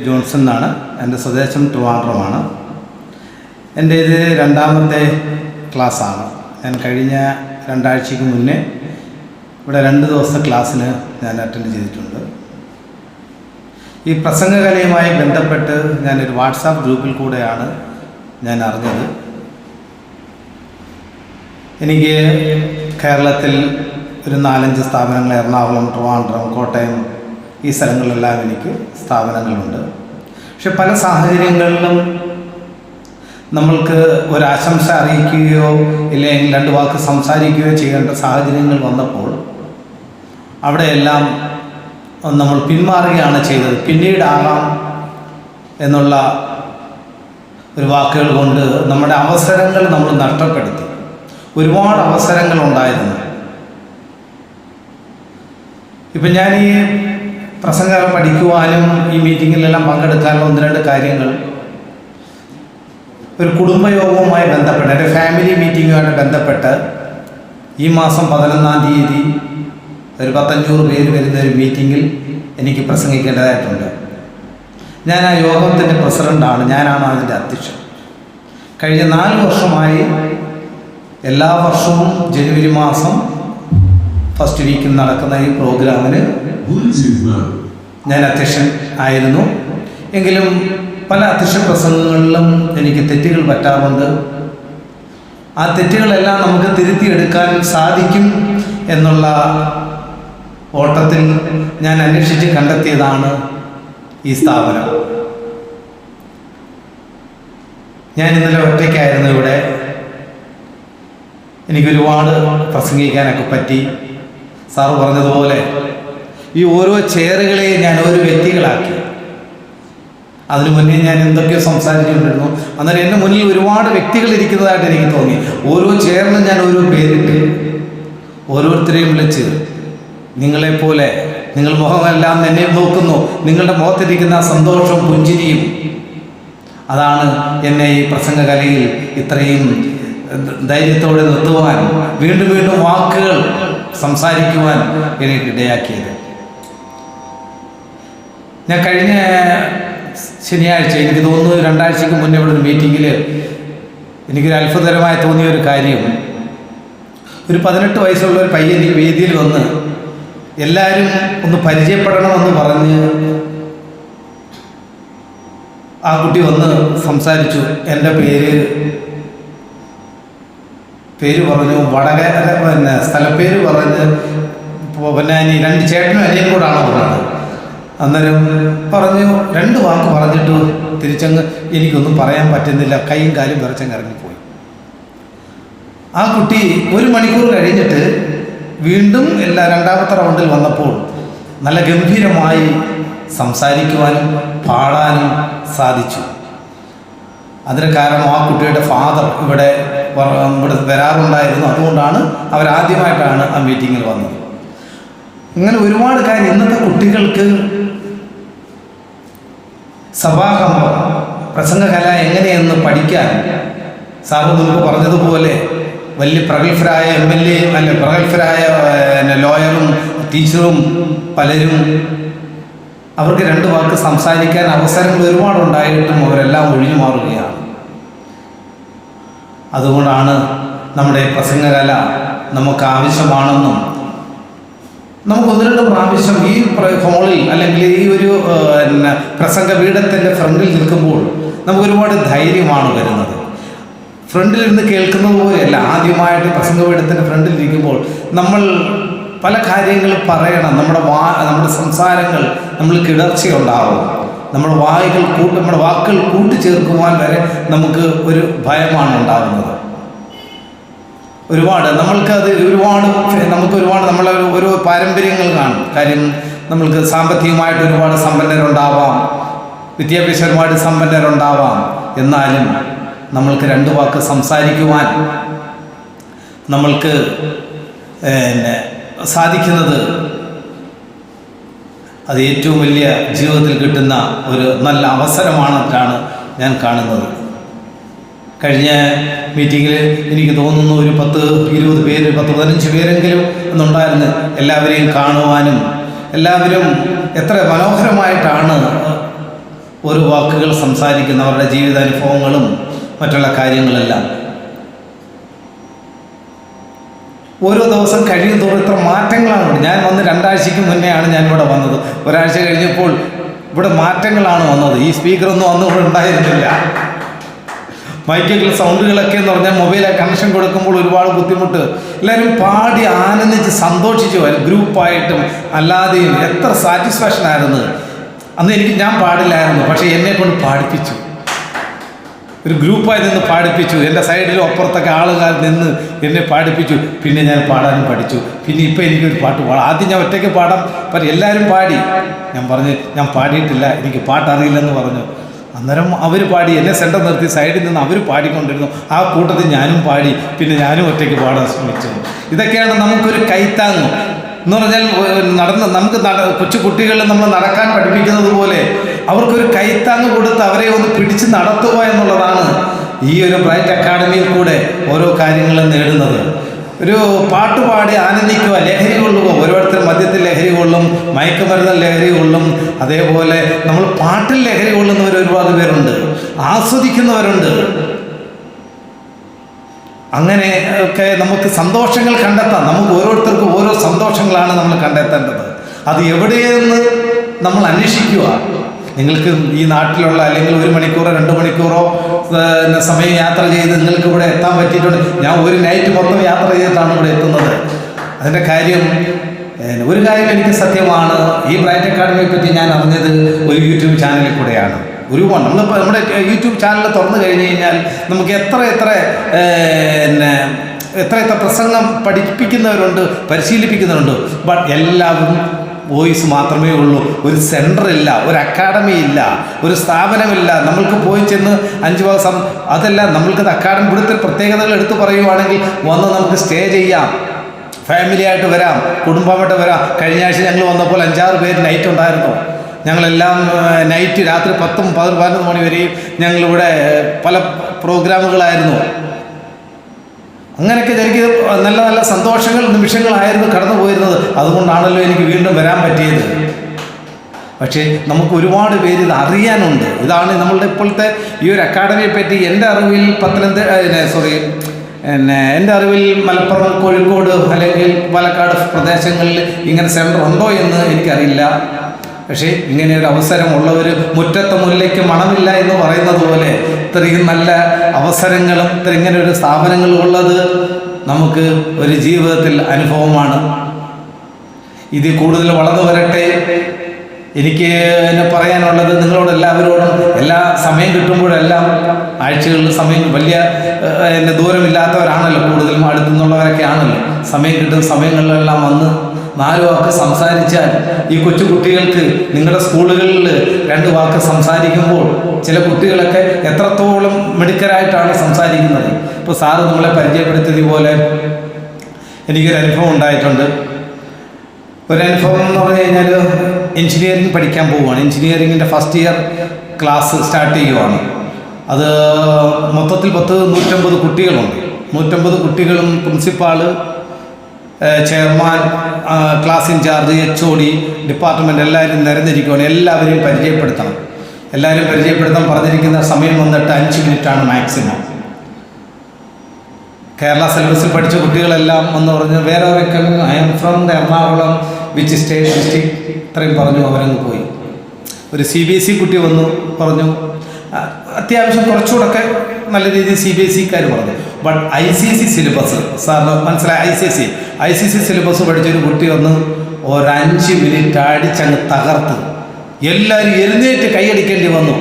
Johnson എന്നാണ്. എന്റെ സ്വദേശം ട്രിവാൻഡ്രമാണ്. എന്റെ ഇത് രണ്ടാമത്തെ ക്ലാസ്സാണ്. ഞാൻ കഴിഞ്ഞ രണ്ടാഴ്ചയ്ക്ക് മുന്നേ ഇവിടെ രണ്ട് ദിവസത്തെ ക്ലാസ്സിന് ഞാൻ അറ്റൻഡ് ചെയ്തിട്ടുണ്ട്. ഈ പ്രസംഗകലയുമായി ബന്ധപ്പെട്ട് ഞാനൊരു വാട്സാപ്പ് ഗ്രൂപ്പിൽ കൂടെയാണ് ഞാൻ അറിഞ്ഞത്. എനിക്ക് കേരളത്തിൽ ഒരു നാലഞ്ച് സ്ഥാപനങ്ങൾ എറണാകുളം ട്രിവാൻഡ്രം കോട്ടയം ഈ സ്ഥലങ്ങളിലെല്ലാം എനിക്ക് സ്ഥാപനങ്ങളുണ്ട്. പക്ഷെ പല സാഹചര്യങ്ങളിലും നമ്മൾക്ക് ഒരാശംസ അറിയിക്കുകയോ ഇല്ലെങ്കിൽ രണ്ട് വാക്ക് സംസാരിക്കുകയോ ചെയ്യേണ്ട സാഹചര്യങ്ങൾ വന്നപ്പോൾ അവിടെയെല്ലാം നമ്മൾ പിന്മാറുകയാണ് ചെയ്തത്. പിന്നീടാകാം എന്നുള്ള ഒരു വാക്കുകൾ കൊണ്ട് നമ്മുടെ അവസരങ്ങൾ നമ്മൾ നഷ്ടപ്പെടുത്തി. ഒരുപാട് അവസരങ്ങൾ ഉണ്ടായിരുന്നു. ഇപ്പം ഞാൻ ഈ പ്രസംഗം പഠിക്കുവാനും ഈ മീറ്റിങ്ങിലെല്ലാം പങ്കെടുക്കാനും ഒന്ന് രണ്ട് കാര്യങ്ങൾ. ഒരു കുടുംബയോഗവുമായി ബന്ധപ്പെട്ട് എന്റെ ഫാമിലി മീറ്റിങ്ങുമായിട്ട് ബന്ധപ്പെട്ട് ഈ മാസം പതിനൊന്നാം തീയതി ഒരു പത്തഞ്ഞൂറ് പേര് വരുന്ന ഒരു മീറ്റിങ്ങിൽ എനിക്ക് പ്രസംഗിക്കേണ്ടതായിട്ടുണ്ട്. ഞാൻ ആ യോഗത്തിന്റെ പ്രസിഡന്റാണ് ഞാനാണ് അതിന്റെ അധ്യക്ഷൻ. കഴിഞ്ഞ നാല് വർഷമായി എല്ലാ വർഷവും ജനുവരി മാസം ഫസ്റ്റ് വീക്കിൽ നടക്കുന്ന ഈ പ്രോഗ്രാമിന് ഞാൻ അധ്യക്ഷൻ ആയിരുന്നു. എങ്കിലും പല അധ്യക്ഷ പ്രസംഗങ്ങളിലും എനിക്ക് തെറ്റുകൾ പറ്റാറുണ്ട്. ആ തെറ്റുകളെല്ലാം നമുക്ക് തിരുത്തിയെടുക്കാൻ സാധിക്കും എന്നുള്ള ഓട്ടത്തിൽ ഞാൻ അന്വേഷിച്ച് കണ്ടെത്തിയതാണ് ഈ സ്ഥാപനം. ഞാൻ ഇന്നലെ ഒറ്റയ്ക്കായിരുന്നു ഇവിടെ. എനിക്കൊരുപാട് പ്രസംഗിക്കാനൊക്കെ പറ്റി. സാറ് പറഞ്ഞതുപോലെ ഈ ഓരോ ചെയറുകളെയും ഞാൻ ഓരോ വ്യക്തികളാക്കി. അതിനു മുന്നേ ഞാൻ എന്തൊക്കെയോ സംസാരിച്ചുകൊണ്ടിരുന്നു. അന്നേരം എന്റെ മുന്നിൽ ഒരുപാട് വ്യക്തികൾ ഇരിക്കുന്നതായിട്ട് എനിക്ക് തോന്നി. ഓരോ ചെയറിനും ഞാൻ ഓരോ പേരിട്ട്. ഓരോരുത്തരെയും വിളിച്ച് നിങ്ങളെപ്പോലെ നിങ്ങൾ മുഖമെല്ലാം എന്നെ നോക്കുന്നു. നിങ്ങളുടെ മുഖത്തിരിക്കുന്ന സന്തോഷവും പുഞ്ചിരിയും. അതാണ് എന്നെ ഈ പ്രസംഗകലയിൽ ഇത്രയും ധൈര്യത്തോടെ നിർത്തുവാൻ വീണ്ടും വീണ്ടും വാക്കുകൾ സംസാരിക്കുവാൻ എനിക്ക് ഇടയാക്കിയത്. ഞാൻ കഴിഞ്ഞ ശനിയാഴ്ച എനിക്ക് തോന്നുന്നു രണ്ടാഴ്ചക്ക് മുന്നേ ഇവിടെ ഒരു മീറ്റിങ്ങിൽ എനിക്കൊരു അത്ഭുതകരമായി തോന്നിയ ഒരു കാര്യം. ഒരു പതിനെട്ട് വയസ്സുള്ള ഒരു പയ്യൻ വേദിയിൽ വന്ന് എല്ലാവരും ഒന്ന് പരിചയപ്പെടണമെന്ന് പറഞ്ഞ് ആ കുട്ടി വന്ന് സംസാരിച്ചു. എന്റെ പേര് പേര് പറഞ്ഞു വടകര പിന്നെ സ്ഥലപ്പേര് പറഞ്ഞ് പിന്നെ രണ്ട് ചേട്ടനും അനിയൻ കൂടാണ് പറഞ്ഞത്. അന്നേരം പറഞ്ഞു രണ്ട് വാക്ക് പറഞ്ഞിട്ട് തിരിച്ചങ്ങ് എനിക്കൊന്നും പറയാൻ പറ്റുന്നില്ല. കൈയും കാലും വിറച്ചങ്ങ് ഇറങ്ങിപ്പോയി. ആ കുട്ടി ഒരു മണിക്കൂർ കഴിഞ്ഞിട്ട് വീണ്ടും എല്ലാ രണ്ടാമത്തെ റൗണ്ടിൽ വന്നപ്പോൾ നല്ല ഗംഭീരമായി സംസാരിക്കുവാനും പാടാനും സാധിച്ചു. അതിന് കാരണം ആ കുട്ടിയുടെ ഫാദർ ഇവിടെ ഇവിടെ വരാറുണ്ടായിരുന്നു. അതുകൊണ്ടാണ് അവരാദ്യമായിട്ടാണ് ആ മീറ്റിങ്ങിൽ വന്നത്. ഇങ്ങനെ ഒരുപാട് കാര്യം ഇന്നത്തെ കുട്ടികൾക്ക് സഭാകമ്പം പ്രസംഗകല എങ്ങനെയെന്ന് പഠിക്കാൻ സാറ് മുൻപ് പറഞ്ഞതുപോലെ വലിയ പ്രഗത്ഭരായ എം എൽ എ അല്ല പ്രഗത്ഭരായ ലോയറും ടീച്ചറും പലരും അവർക്ക് രണ്ട് വാക്ക് സംസാരിക്കാൻ അവസരങ്ങൾ ഒരുപാടുണ്ടായിട്ടും അവരെല്ലാം ഒഴിഞ്ഞു മാറുകയാണ്. അതുകൊണ്ടാണ് നമ്മുടെ പ്രസംഗകല നമുക്ക് ആവശ്യമാണെന്നും നമുക്ക് ഒന്ന് രണ്ട് പ്രാവശ്യം ഈ ഹോളിൽ അല്ലെങ്കിൽ ഈ ഒരു പിന്നെ പ്രസംഗ പീഠത്തിന്റെ ഫ്രണ്ടിൽ നിൽക്കുമ്പോൾ നമുക്ക് ഒരുപാട് ധൈര്യമാണ് വരുന്നത്. ഫ്രണ്ടിലിരുന്ന് കേൾക്കുന്നത് പോലെയല്ല. ആദ്യമായിട്ട് പ്രസംഗ പീഠത്തിന്റെ ഫ്രണ്ടിൽ ഇരിക്കുമ്പോൾ നമ്മൾ പല കാര്യങ്ങളും പറയണം. നമ്മുടെ വാ നമ്മുടെ സംസാരങ്ങൾ നമ്മൾ കിടർച്ചയുണ്ടാവും. നമ്മുടെ വായുകൾ കൂട്ട് നമ്മുടെ വാക്കുകൾ കൂട്ടിച്ചേർക്കുവാൻ വരെ നമുക്ക് ഒരു ഭയമാണ് ഉണ്ടാകുന്നത്. ഒരുപാട്. നമ്മൾക്ക് അത് ഒരുപാട് നമുക്ക് ഒരുപാട് നമ്മൾ ഓരോ പാരമ്പര്യങ്ങൾ കാണും. കാര്യം നമ്മൾക്ക് സാമ്പത്തികമായിട്ട് ഒരുപാട് സമ്പന്നരുണ്ടാവാം. വിദ്യാഭ്യാസപരമായിട്ട് സമ്പന്നരുണ്ടാവാം. എന്നാലും നമ്മൾക്ക് രണ്ട് വാക്ക് സംസാരിക്കുവാൻ നമ്മൾക്ക് പിന്നെ സാധിക്കുന്നത് അത് ഏറ്റവും വലിയ ജീവിതത്തിൽ കിട്ടുന്ന ഒരു നല്ല അവസരമാണെന്നാണ് ഞാൻ കാണുന്നത്. കഴിഞ്ഞ മീറ്റിങ്ങിൽ എനിക്ക് തോന്നുന്നു ഒരു പത്ത് ഇരുപത് പേര് പത്ത് പതിനഞ്ച് പേരെങ്കിലും എന്നുണ്ടായിരുന്നു എല്ലാവരെയും കാണുവാനും എല്ലാവരും എത്ര മനോഹരമായിട്ടാണ് ഒരു വാക്കുകൾ സംസാരിക്കുന്ന അവരുടെ ജീവിതാനുഭവങ്ങളും മറ്റുള്ള കാര്യങ്ങളെല്ലാം. ഓരോ ദിവസം കഴിയും തോറും ഇത്ര മാറ്റങ്ങളാണ്. ഞാൻ വന്ന് രണ്ടാഴ്ചയ്ക്ക് മുന്നെയാണ് ഞാൻ ഇവിടെ വന്നത്. ഒരാഴ്ച കഴിഞ്ഞപ്പോൾ ഇവിടെ മാറ്റങ്ങളാണ് വന്നത്. ഈ സ്പീക്കറൊന്നും അന്ന് ഇവിടെ ഉണ്ടായിരുന്നില്ല. മൈക്കുകൾ സൗണ്ടുകളൊക്കെ എന്ന് പറഞ്ഞാൽ മൊബൈലിൽ കണക്ഷൻ കൊടുക്കുമ്പോൾ ഒരുപാട് ബുദ്ധിമുട്ട്. എല്ലാവരും പാടി ആനന്ദിച്ച് സന്തോഷിച്ചു ഗ്രൂപ്പായിട്ടും അല്ലാതെയും എത്ര സാറ്റിസ്ഫാക്ഷൻ ആയിരുന്നു. അന്ന് എനിക്ക് ഞാൻ പാടില്ലായിരുന്നു പക്ഷേ എന്നെ കൊണ്ട് പാടിപ്പിച്ചു. ഒരു ഗ്രൂപ്പായി നിന്ന് പാടിപ്പിച്ചു. എന്റെ സൈഡിൽ അപ്പുറത്തൊക്കെ ആളുകാർ നിന്ന് എന്നെ പാടിപ്പിച്ചു. പിന്നെ ഞാൻ പാടാനും പഠിച്ചു. പിന്നെ ഇപ്പം എനിക്കൊരു പാട്ട് പാടാം. ആദ്യം ഞാൻ ഒറ്റയ്ക്ക് പാടാം. പക്ഷേ എല്ലാവരും പാടി. ഞാൻ പറഞ്ഞു ഞാൻ പാടിയിട്ടില്ല. എനിക്ക് പാട്ടറിയില്ലെന്ന് പറഞ്ഞു. അന്നേരം അവർ പാടി എന്നെ സെന്റർ നിർത്തി സൈഡിൽ നിന്ന് അവർ പാടിക്കൊണ്ടിരുന്നു. ആ കൂട്ടത്തിൽ ഞാനും പാടി പിന്നെ ഞാനും ഒറ്റയ്ക്ക് പാടാൻ ശ്രമിച്ചു. ഇതൊക്കെയാണ് നമുക്കൊരു കൈത്താങ്ങ്. എന്ന് പറഞ്ഞാൽ നടന്ന് നമുക്ക് കൊച്ചു കുട്ടികളെ നമ്മൾ നടക്കാൻ പഠിപ്പിക്കുന്നത് പോലെ അവർക്കൊരു കൈത്താങ്ങ് കൊടുത്ത് അവരെ ഒന്ന് പിടിച്ച് നടത്തുക എന്നുള്ളതാണ് ഈ ഒരു ബ്രൈറ്റ് അക്കാഡമിയിൽ കൂടെ ഓരോ കാര്യങ്ങളും നേടുന്നത്. ഒരു പാട്ട് പാടി ആനന്ദിക്കുക ലഹരി കൊള്ളുക. ഓരോരുത്തരും മദ്യത്തിൽ ലഹരി കൊള്ളും മയക്കുമരുന്ന് ലഹരി കൊള്ളും. അതേപോലെ നമ്മൾ പാട്ടിൽ ലഹരി കൊള്ളുന്നവർ ഒരുപാട് പേരുണ്ട്. ആസ്വദിക്കുന്നവരുണ്ട്. അങ്ങനെ ഒക്കെ നമുക്ക് സന്തോഷങ്ങൾ കണ്ടെത്താം. നമുക്ക് ഓരോരുത്തർക്കും ഓരോ സന്തോഷങ്ങളാണ് നമ്മൾ കണ്ടെത്തേണ്ടത്. അത് എവിടെയെന്ന് നമ്മൾ അന്വേഷിക്കുക. നിങ്ങൾക്ക് ഈ നാട്ടിലുള്ള അല്ലെങ്കിൽ ഒരു മണിക്കൂറോ രണ്ട് മണിക്കൂറോ സമയം യാത്ര ചെയ്ത് നിങ്ങൾക്ക് ഇവിടെ എത്താൻ പറ്റിയിട്ടുണ്ട്. ഞാൻ ഒരു നൈറ്റ് മൊത്തം യാത്ര ചെയ്തിട്ടാണ് ഇവിടെ എത്തുന്നത്. അതിന്റെ കാര്യം ഒരു കാര്യം എനിക്ക് സത്യമാണ്. ഈ ബ്രൈറ്റ് അക്കാഡമിയെ പറ്റി ഞാൻ അറിഞ്ഞത് ഒരു യൂട്യൂബ് ചാനലിൽ കൂടെയാണ്. ഒരുപാട് നമ്മളിപ്പോൾ നമ്മുടെ യൂട്യൂബ് ചാനൽ തുറന്നു കഴിഞ്ഞ് കഴിഞ്ഞാൽ നമുക്ക് എത്ര എത്ര പിന്നെ എത്ര എത്ര പ്രസംഗം പഠിപ്പിക്കുന്നവരുണ്ട് പരിശീലിപ്പിക്കുന്നവരുണ്ട്. ബട്ട് എല്ലാവരും വോയിസ് മാത്രമേ ഉള്ളൂ. ഒരു സെന്റർ ഇല്ല ഒരു അക്കാഡമി ഇല്ല ഒരു സ്ഥാപനമില്ല. നമ്മൾക്ക് പോയി ചെന്ന് അഞ്ച് മാസം അതല്ല നമ്മൾക്ക് അക്കാഡമി ഇവിടുത്തെ പ്രത്യേകതകൾ എടുത്തു പറയുവാണെങ്കിൽ വന്ന് നമുക്ക് സ്റ്റേ ചെയ്യാം. ഫാമിലി ആയിട്ട് വരാം കുടുംബമായിട്ട് വരാം. കഴിഞ്ഞ ആഴ്ച ഞങ്ങൾ വന്നപ്പോൾ അഞ്ചാറ് പേര് നൈറ്റ് ഉണ്ടായിരുന്നു. ഞങ്ങളെല്ലാം നൈറ്റ് രാത്രി പത്തും പതിനൊന്ന് പതിനൊന്ന് മണി വരെയും ഞങ്ങളിവിടെ പല പ്രോഗ്രാമുകളായിരുന്നു അങ്ങനെയൊക്കെ എനിക്ക് നല്ല നല്ല സന്തോഷങ്ങൾ നിമിഷങ്ങളായിരുന്നു കടന്നു പോയിരുന്നത്. അതുകൊണ്ടാണല്ലോ എനിക്ക് വീണ്ടും വരാൻ പറ്റിയത്. പക്ഷേ നമുക്ക് ഒരുപാട് പേര് ഇത് അറിയാനുണ്ട്. ഇതാണ് നമ്മളുടെ ഇപ്പോഴത്തെ ഈ ഒരു അക്കാഡമിയെ പറ്റി എന്റെ അറിവിൽ പത്തനംതിട്ട സോറി പിന്നെ എന്റെ അറിവിൽ മലപ്പുറം കോഴിക്കോട് അല്ലെങ്കിൽ പാലക്കാട് പ്രദേശങ്ങളിൽ ഇങ്ങനെ സെന്റർ ഉണ്ടോ എന്ന് എനിക്കറിയില്ല. പക്ഷേ ഇങ്ങനെ ഒരു അവസരമുള്ളവർ മുറ്റത്തെ മുല്ലയ്ക്ക് മണമില്ല എന്ന് പറയുന്നത് പോലെ ഇത്രയും നല്ല അവസരങ്ങളും ഇങ്ങനെ ഒരു സ്ഥാപനങ്ങളും ഉള്ളത് നമുക്ക് ഒരു ജീവിതത്തിൽ അനുഭവമാണ്. ഇതിൽ കൂടുതൽ വളർന്നു വരട്ടെ. എനിക്ക് എന്നെ പറയാനുള്ളത് നിങ്ങളോട് എല്ലാവരോടും എല്ലാ സമയം കിട്ടുമ്പോഴെല്ലാം ആഴ്ചകളിൽ സമയം വലിയ എന്നെ ദൂരമില്ലാത്തവരാണല്ലോ കൂടുതലും അടുത്തു നിന്നുള്ളവരൊക്കെ ആണല്ലോ സമയം കിട്ടുന്ന സമയങ്ങളിലെല്ലാം വന്ന് നാല് വാക്ക് സംസാരിച്ചാൽ ഈ കൊച്ചു കുട്ടികൾക്ക് നിങ്ങളുടെ സ്കൂളുകളിൽ രണ്ട് വാക്ക് സംസാരിക്കുമ്പോൾ ചില കുട്ടികളൊക്കെ എത്രത്തോളം മിടുക്കരായിട്ടാണ് സംസാരിക്കുന്നത്. ഇപ്പോൾ സാറ് നമ്മളെ പരിചയപ്പെടുത്തിയതുപോലെ എനിക്കൊരു അനുഭവം ഉണ്ടായിട്ടുണ്ട്. ഒരനുഭവം എന്ന് പറഞ്ഞു കഴിഞ്ഞാൽ എഞ്ചിനീയറിംഗ് പഠിക്കാൻ പോവുകയാണ്. എഞ്ചിനീയറിങ്ങിന്റെ ഫസ്റ്റ് ഇയർ ക്ലാസ് സ്റ്റാർട്ട് ചെയ്യുവാണ്. അത് മൊത്തത്തിൽ പത്ത് നൂറ്റമ്പത് കുട്ടികളുണ്ട്. നൂറ്റമ്പത് കുട്ടികളും principal chairman class incharge H O D department എല്ലാവരും നിരന്നിരിക്കുകയാണ്. എല്ലാവരെയും പരിചയപ്പെടുത്തണം. എല്ലാവരും പരിചയപ്പെടുത്താൻ പറഞ്ഞിരിക്കുന്ന സമയം വന്നിട്ട് അഞ്ച് മിനിറ്റാണ് മാക്സിമം. കേരള സിലബസിൽ പഠിച്ച കുട്ടികളെല്ലാം എന്ന് പറഞ്ഞ് വേറെ അവരൊക്കെ I am from the Ernakulam which state district ഇത്രയും പറഞ്ഞു അവരങ്ങ് പോയി. ഒരു സി ബി എസ് ഇ കുട്ടി വന്നു പറഞ്ഞു അത്യാവശ്യം കുറച്ചുകൂടൊക്കെ നല്ല രീതിയിൽ സി ബി എസ് ഇക്കാർ പറഞ്ഞു. But I C S C syllabus സാറിന് മനസ്സിലായി I C S C I C S C syllabus പഠിച്ചൊരു കുട്ടി വന്ന് ഒരഞ്ച് മിനിറ്റ് അടിച്ചങ്ങ് തകർത്ത്. എല്ലാവരും എഴുന്നേറ്റ് കൈയടിക്കേണ്ടി വന്നു.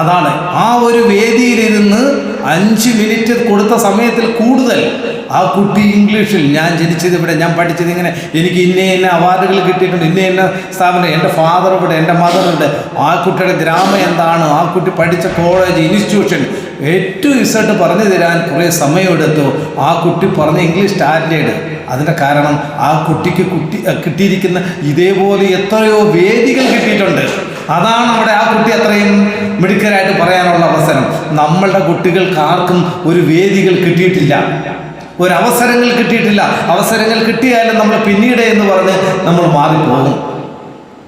അതാണ്. ആ ഒരു വേദിയിലിരുന്ന് അഞ്ച് മിനിറ്റ് കൊടുത്ത സമയത്തിൽ കൂടുതൽ. ആ കുട്ടി ഇംഗ്ലീഷിൽ ഞാൻ ജനിച്ചത് ഇവിടെ ഞാൻ പഠിച്ചത് ഇങ്ങനെ എനിക്ക് ഇന്ന ഇന്ന അവാർഡുകൾ കിട്ടിയിട്ടുണ്ട് ഇന്ന ഇന്ന സ്ഥാപനം എന്റെ ഫാദർ ഇവിടെ എന്റെ മദർ ഉണ്ട്. ആ കുട്ടിയുടെ ഗ്രാമം എന്താണ്? ആ കുട്ടി പഠിച്ച കോളേജ് ഇൻസ്റ്റിറ്റ്യൂഷൻ ഏറ്റവും ഇസട്ട് പറഞ്ഞു തരാൻ കുറേ സമയമെടുത്തു ആ കുട്ടി പറഞ്ഞ ഇംഗ്ലീഷ് സ്റ്റാൻഡേർഡ് അതിന്റെ കാരണം ആ കുട്ടിക്ക് കുട്ടി കിട്ടിയിരിക്കുന്ന ഇതേപോലെ എത്രയോ വേദികൾ കിട്ടിയിട്ടുണ്ട്. അതാണ് നമ്മുടെ ആ കുട്ടി അത്രയും മിടുക്കരായിട്ട് പറയാനുള്ള അവസരം. നമ്മളുടെ കുട്ടികൾക്ക് ആർക്കും ഒരു വേദികൾ കിട്ടിയിട്ടില്ല. ഒരു അവസരങ്ങൾ കിട്ടിയിട്ടില്ല. അവസരങ്ങൾ കിട്ടിയാലും നമ്മൾ പിന്നീട് എന്ന് പറഞ്ഞ് നമ്മൾ മാറിപ്പോകും.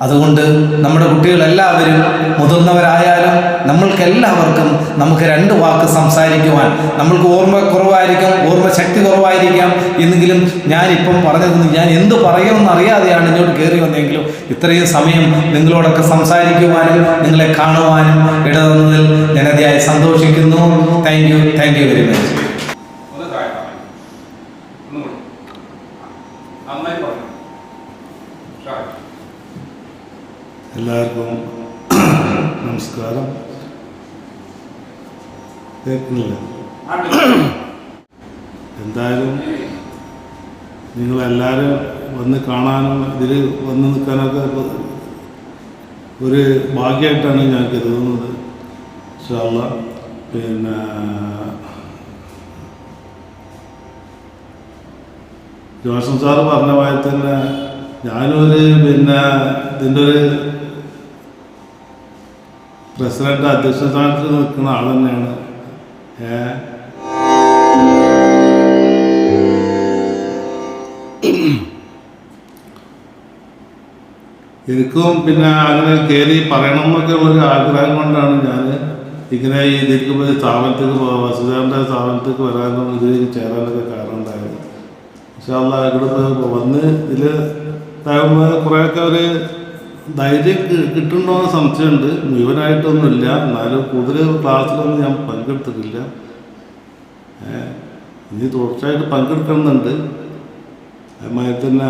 അതുകൊണ്ട് നമ്മുടെ കുട്ടികളെല്ലാവരും മുതിർന്നവരായാലും നമ്മൾക്ക് എല്ലാവർക്കും നമുക്ക് രണ്ട് വാക്ക് സംസാരിക്കുവാൻ നമ്മൾക്ക് ഓർമ്മ കുറവായിരിക്കാം ഓർമ്മ ശക്തി കുറവായിരിക്കാം എന്നെങ്കിലും ഞാനിപ്പം പറഞ്ഞതെന്ന് ഞാൻ എന്ത് പറയുമെന്ന് അറിയാതെയാണ് ഇങ്ങോട്ട് കയറി വന്നെങ്കിലും ഇത്രയും സമയം നിങ്ങളോടൊക്കെ സംസാരിക്കുവാനും നിങ്ങളെ കാണുവാനും ഇടതന്നതിൽ ഞാൻ അതിയായി സന്തോഷിക്കുന്നു. Thank you thank you very much എല്ലാവർക്കും നമസ്കാരം. കേൾക്കുന്നില്ല എന്തായാലും നിങ്ങളെല്ലാവരും വന്ന് കാണാനും ഇതിൽ വന്ന് നിൽക്കാനൊക്കെ ഒരു ഭാഗ്യമായിട്ടാണ് ഞാൻ കരുതുന്നത്. ഇഷ്ടമുള്ള പിന്നെ ജോസഫ് സാറ് പറഞ്ഞ പോലെ തന്നെ ഞാനൊരു പിന്നെ ഇതിന്റെ ഒരു പ്രസിഡന്റ് അധ്യക്ഷ സ്ഥാനത്ത് നിൽക്കുന്ന ആൾ തന്നെയാണ്. എനിക്കും പിന്നെ അങ്ങനെ കയറി പറയണം എന്നൊക്കെ ഉള്ളൊരു ആഗ്രഹം കൊണ്ടാണ് ഞാൻ ഇങ്ങനെ ഇതിലേക്ക് പോയി സ്ഥാപനത്തേക്ക് വസുദേവന്റെ സ്ഥാപനത്തേക്ക് വരാനും ഇതിലേക്ക് ചേരാനൊക്കെ കാരണം ഉണ്ടായത്. പക്ഷെ അല്ല ഇവിടെ വന്ന് ഇതിൽ കുറേയൊക്കെ ഒരു ധൈര്യം കിട്ടുന്നുണ്ടോ കിട്ടുന്നുണ്ടോയെന്ന് സംശയമുണ്ട്. മുഴുവനായിട്ടൊന്നുമില്ല. എന്നാലും കൂടുതൽ ക്ലാസ്സിലൊന്നും ഞാൻ പങ്കെടുത്തിട്ടില്ല. ഇനി തുടർച്ചയായിട്ട് പങ്കെടുക്കണമെന്നുണ്ട്. അതുമാതിരി തന്നെ